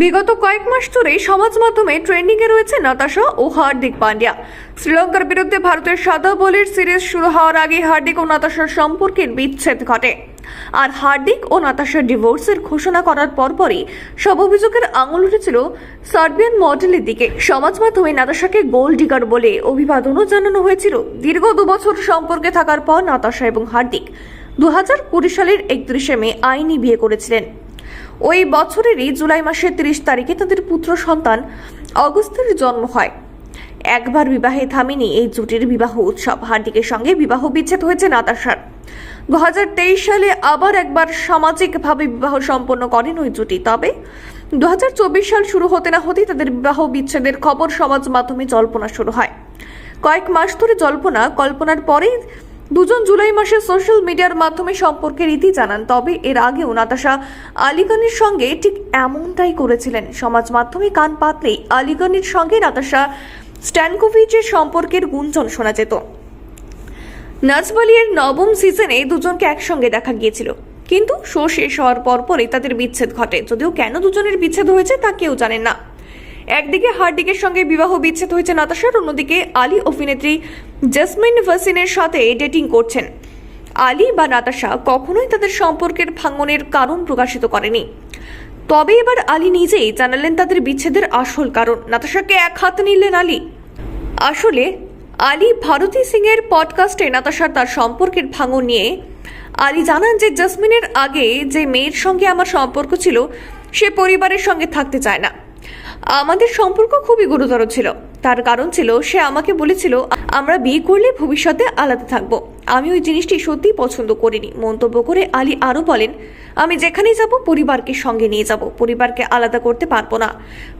বিগত কয়েক মাস ধরেই সমাজ মাধ্যমে ট্রেন্ডিং এ রয়েছে নাতাশা ও হার্দিক পান্ডিয়া। শ্রীলঙ্কার বিরুদ্ধে ভারতের সাদা বলের সিরিজ শুরু হওয়ার আগে হার্দিক ও নাতাশার সম্পর্কের বিচ্ছেদ ঘটে। আর হার্দিক ও নাতাশার ডিভোর্সের ঘোষণা করার পরপরই সব অভিযোগের আঙুল উঠেছিল সার্বিয়ান মডেলের দিকে। সমাজ মাধ্যমে নাতাশাকে গোল ডিগার বলে অভিবাদনও জানানো হয়েছিল। দীর্ঘ দুবছর সম্পর্কে থাকার পর নাতাশা এবং হার্দিক দু সালের একত্রিশে মে আইনি বিয়ে করেছিলেন। ওই বছরেরই জুলাই মাসের তিরিশ তারিখে তাদের পুত্র সন্তান অগস্তের জন্ম হয়। একবার বিবাহে থামেনি এই জুটির বিবাহ উৎসব। হার্দিকের সঙ্গে বিবাহ বিচ্ছেদ হয়েছে নাতাশার। দু হাজার তেইশ সালে আবার একবার সামাজিকভাবে বিবাহ সম্পন্ন করেন ওই জুটি। তবে দু হাজার চব্বিশ সাল শুরু হতে না হতেই তাদের বিবাহ বিচ্ছেদের খবর সমাজ মাধ্যমে জল্পনা শুরু হয়। কয়েক মাস ধরে জল্পনা, কল্পনার পরেই দুজন জুলাই মাসে সোশ্যাল মিডিয়ার মাধ্যমে সম্পর্কের ইতি জানান, তবে এর আগেও নাতাশা আলিগনের সঙ্গে ঠিক এমনটাই করেছিলেন। সমাজ মাধ্যমে কান পাতলেই আলিগনের সঙ্গে নাতাশা স্ট্যানকোভিচের সম্পর্কের গুঞ্জন শোনা যেত। নাজবালিয়ের নবম সিজনে দুজনকে একসঙ্গে দেখা গিয়েছিল। কিন্তু শো শেষ হওয়ার পরপরই তাদের বিচ্ছেদ ঘটে। যদিও কেন দুজনের বিচ্ছেদ হয়েছে তা কেউ জানেন না। একদিকে হার্দিকের সঙ্গে বিবাহ বিচ্ছেদ হয়েছে নাতাশার, অন্যদিকে আলী অভিনেত্রী জেসমিন ভাসিনের সাথে ডেটিং করছেন। আলী বা নাতাশা কখনোই তাদের সম্পর্কের ভাঙনের কারণ প্রকাশিত করেনি। তবে এবার আলী নিজেই জানালেন তাদের বিচ্ছেদের আসল কারণ। নাতাশাকে এক হাত নিলেন আলী। আসলে আলী ভারতী সিং এর পডকাস্টে নাতাশার তার সম্পর্কের ভাঙন নিয়ে আলী জানান যে, জাসমিনের আগে যে মেয়ের সঙ্গে আমার সম্পর্ক ছিল, সে পরিবারের সঙ্গে থাকতে চায় না। আমাদের সম্পর্ক খুবই গুরুতর ছিল। তার কারণ ছিল, সে আমাকে বলেছিল, আমরা বিয়ে করলে ভবিষ্যতে আলাদা থাকব। আমি ওই জিনিসটি সত্যি পছন্দ করিনি। মন্তব্য করে আলী আরও বলেন, আমি যেখানেই যাব, পরিবারকে সঙ্গে নিয়ে যাব। পরিবারকে আলাদা করতে পারব না।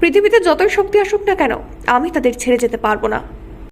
পৃথিবীতে যতই শক্তি আসুক না কেন, আমি তাদের ছেড়ে যেতে পারব না।